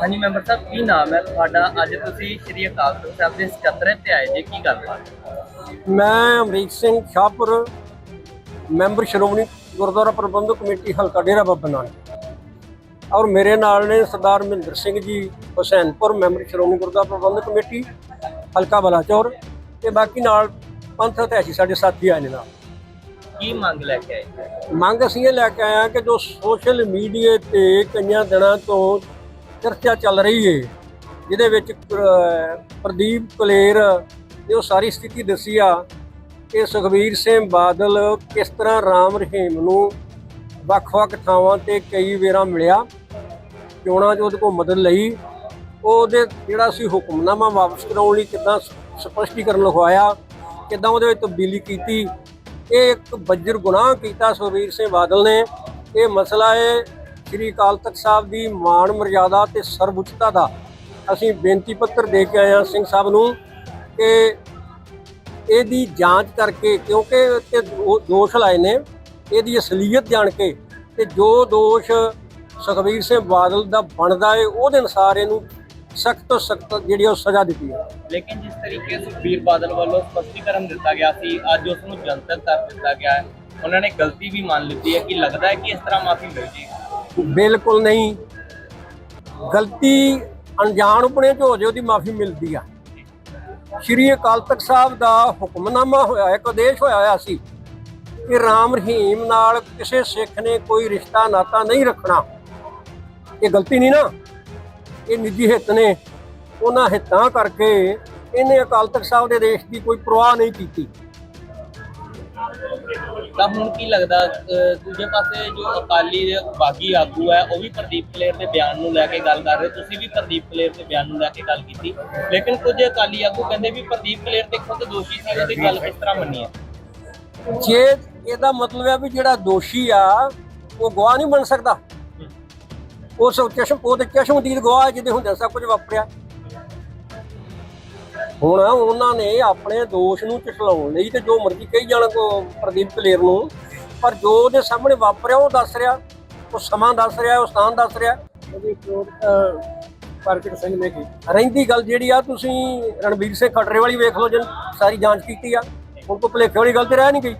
ਹਾਂਜੀ ਮੈਂਬਰ ਸਾਹਿਬ ਕੀ ਨਾਮ ਹੈ ਤੁਹਾਡਾ? ਅੱਜ ਤੁਸੀਂ ਸ਼੍ਰੀ ਅਕਾਲ ਤਖਤ ਸਾਹਿਬ ਦੇ ਸਕੱਤਰੇ ਤੇ ਆਏ ਜੇ ਕੀ ਗੱਲਬਾਤ ਮੈਂ ਅਮਰੀਕ ਸਿੰਘ ਸ਼ਾਹਪੁਰ ਮੈਂਬਰ ਸ਼੍ਰੋਮਣੀ ਗੁਰਦੁਆਰਾ ਪ੍ਰਬੰਧਕ ਕਮੇਟੀ ਹਲਕਾ ਡੇਰਾ ਬਾਬਾ ਨਾਨਕ। ਔਰ ਮੇਰੇ ਨਾਲ ਨੇ ਸਰਦਾਰ ਮਹਿੰਦਰ ਸਿੰਘ ਜੀ ਹੁਸੈਨਪੁਰ ਮੈਂਬਰ ਸ਼੍ਰੋਮਣੀ ਗੁਰਦੁਆਰਾ ਪ੍ਰਬੰਧਕ ਕਮੇਟੀ ਹਲਕਾ ਬਲਾਚੌਰ ਤੇ ਬਾਕੀ ਨਾਲ ਪੰਥ ਇਤਿਹਾਸੀ ਸਾਡੇ ਸਾਥੀ ਆਏ ਨੇ ਨਾਲ। ਕੀ ਮੰਗ ਲੈ ਕੇ ਆਏ? ਮੰਗ ਅਸੀਂ ਇਹ ਲੈ ਕੇ ਆਏ ਹਾਂ ਕਿ ਜੋ ਸੋਸ਼ਲ ਮੀਡੀਆ ਤੇ ਕਈਆਂ ਦਿਨਾਂ ਤੋਂ ਚਰਚਾ ਚੱਲ ਰਹੀ ਹੈ ਜਿਹਦੇ ਵਿੱਚ ਪ੍ਰਦੀਪ ਕਲੇਰ ਨੇ ਉਹ ਸਾਰੀ ਸਥਿਤੀ ਦੱਸੀ ਆ ਕਿ ਸੁਖਬੀਰ ਸਿੰਘ ਬਾਦਲ ਕਿਸ ਤਰ੍ਹਾਂ ਰਾਮ ਰਹੀਮ ਨੂੰ ਵੱਖ-ਵੱਖ ਥਾਵਾਂ ਤੇ ਕਈ ਵੇਰਾਂ ਮਿਲਿਆ, ਚੋਣਾਂ 'ਚ ਉਹਦੇ ਕੋਲ ਮਦਦ ਲਈ, ਉਹਦੇ ਜਿਹੜਾ ਸੀ ਹੁਕਮਨਾਮਾ ਵਾਪਸ ਕਰਾਉਣ ਲਈ ਕਿੱਦਾਂ ਸ- ਸਪਸ਼ਟੀਕਰਨ ਲਿਖਵਾਇਆ, ਕਿੱਦਾਂ ਉਹਦੇ ਵਿੱਚ ਤਬਦੀਲੀ ਕੀਤੀ, ਇਹ ਇੱਕ ਬੱਜਰ ਗੁਨਾਹ ਕੀਤਾ ਸੁਖਬੀਰ ਸਿੰਘ ਬਾਦਲ ਨੇ, ਇਹ ਮਸਲਾ ਹੈ ਸ੍ਰੀ ਅਕਾਲ ਤਖਤ ਸਾਹਿਬ ਦੀ ਮਾਣ ਮਰਜ਼ਾਦਾ ਤੇ ਸਰਵਉੱਚਤਾ ਦਾ ਅਸੀਂ ਬੇਨਤੀ ਪੱਤਰ ਦੇ ਕੇ ਆਏ ਹਾਂ ਸਿੰਘ ਸਾਹਿਬ ਨੂੰ ਕਿ ਇਹਦੀ ਜਾਂਚ ਕਰਕੇ, ਕਿਉਂਕਿ ਤੇ ਦੋਸ਼ ਲਾਏ ਨੇ, ਇਹਦੀ ਅਸਲੀਅਤ ਜਾਣ ਕੇ ਤੇ ਜੋ ਦੋਸ਼ ਸੁਖਬੀਰ ਸਿੰਘ ਬਾਦਲ ਦਾ ਬਣਦਾ ਏ, ਉਹਦੇ ਅਨੁਸਾਰ ਇਹਨੂੰ ਸਖਤ ਤੋਂ ਸਖਤ ਜਿਹੜੀ ਉਹ ਸਜ਼ਾ ਦਿੱਤੀ ਹੈ ਲੇਕਿਨ ਜਿਸ ਤਰੀਕੇ ਸੁਖਬੀਰ ਬਾਦਲ ਵੱਲੋਂ ਸਪਸ਼ਟੀਕਰਨ ਦਿੱਤਾ ਗਿਆ ਸੀ, ਅੱਜ ਉਸ ਨੂੰ ਜਨਤਕ ਕਰ ਦਿੱਤਾ ਗਿਆ ਹੈ। ਉਹਨਾਂ ਨੇ ਗਲਤੀ ਵੀ ਮੰਨ ਲਿੱਤੀ ਹੈ ਕਿ ਲੱਗਦਾ ਹੈ ਕਿ ਇਸ ਤਰ੍ਹਾਂ ਮਾਫੀ ਮਿਲ ਜੇਗੀ ਬਿਲਕੁਲ ਨਹੀਂ। ਗਲਤੀ ਅਣਜਾਣ ਆਪਣੇ ਚ ਹੋ ਜੇ ਉਹਦੀ ਮਾਫੀ ਮਿਲਦੀ ਆ। ਸ਼੍ਰੀ ਅਕਾਲ ਤਖਤ ਸਾਹਿਬ ਦਾ ਹੁਕਮਨਾਮਾ ਹੋਇਆ ਇੱਕ ਆਦੇਸ਼ ਹੋਇਆ ਹੋਇਆ ਸੀ ਕਿ ਰਾਮ ਰਹੀਮ ਨਾਲ ਕਿਸੇ ਸਿੱਖ ਨੇ ਕੋਈ ਰਿਸ਼ਤਾ ਨਾਤਾ ਨਹੀਂ ਰੱਖਣਾ। ਇਹ ਗਲਤੀ ਨਹੀਂ ਨਾ। ਇਹ ਨਿੱਜੀ ਹਿੱਤ ਨੇ। ਉਹਨਾਂ ਹਿੱਤਾਂ ਕਰਕੇ ਇਹਨੇ ਅਕਾਲ ਤਖਤ ਸਾਹਿਬ ਦੇ ਦੇਸ਼ ਦੀ ਕੋਈ ਪਰਵਾਹ ਨਹੀਂ ਕੀਤੀ। ਤਾਂ ਹੁਣ ਕੀ ਲੱਗਦਾ ਅਹ ਦੂਜੇ ਪਾਸੇ ਜੋ ਅਕਾਲੀ ਦੇ ਬਾਗੀ ਆਗੂ ਹੈ ਉਹ ਵੀ ਪ੍ਰਦੀਪ ਕਲੇਰ ਦੇ ਬਿਆਨ ਨੂੰ ਲੈ ਕੇ ਗੱਲ ਕਰ ਰਹੇ। ਤੁਸੀਂ ਵੀ ਪ੍ਰਦੀਪ ਕਲੇਰ ਦੇ ਬਿਆਨ ਨੂੰ ਲੈ ਕੇ ਗੱਲ ਕੀਤੀ। ਲੇਕਿਨ ਕੁਝ ਅਕਾਲੀ ਆਗੂ ਕਹਿੰਦੇ ਵੀ ਪ੍ਰਦੀਪ ਕਲੇਰ ਤੇ ਖੁਦ ਦੋਸ਼ੀ ਸੀ ਉਹਦੀ ਗੱਲ ਕਿਸ ਤਰ੍ਹਾਂ ਮੰਨੀ ਹੈ? ਜੇ ਇਹਦਾ ਮਤਲਬ ਹੈ ਵੀ ਜਿਹੜਾ ਦੋਸ਼ੀ ਆ ਉਹ ਗਵਾਹ ਨਹੀਂ ਬਣ ਸਕਦਾ। ਉਸ ਚਸ਼ਮ ਉਹਦੇ ਚਸ਼ਮਦੀਦ ਗਵਾਹ ਜਿਹਦੇ ਹੁੰਦੇ ਸਭ ਕੁਝ ਵਾਪਰਿਆ। ਹੁਣ ਉਹਨਾਂ ਨੇ ਆਪਣੇ ਦੋਸ਼ ਨੂੰ ਝਟਲਾਉਣ ਲਈ ਤੇ ਜੋ ਮਰਜ਼ੀ ਕਹੀ ਜਾਣ ਕੋ ਪ੍ਰਦੀਪ ਕਲੇਰ ਨੂੰ ਪਰ ਜੋ ਉਹਦੇ ਸਾਹਮਣੇ ਵਾਪਰਿਆ ਉਹ ਦੱਸ ਰਿਹਾ ਉਹ ਸਮਾਂ ਦੱਸ ਰਿਹਾ ਉਹ ਸਥਾਨ ਦੱਸ ਰਿਹਾ। ਉਹਦੀ ਪ੍ਰਗਟ ਸਿੰਘ ਨੇ ਕੀ ਰਹਿੰਦੀ ਗੱਲ ਜਿਹੜੀ ਆ ਤੁਸੀਂ ਰਣਬੀਰ ਸਿੰਘ ਖਟਰੇ ਵਾਲੀ ਵੇਖ ਲਓ ਜਨ ਸਾਰੀ ਜਾਂਚ ਕੀਤੀ ਆ ਹੁਣ ਕੋ ਭੁਲੇਖੇ ਵਾਲੀ ਗੱਲ ਤੇ ਰਹਿ ਨਹੀਂ ਗਈ।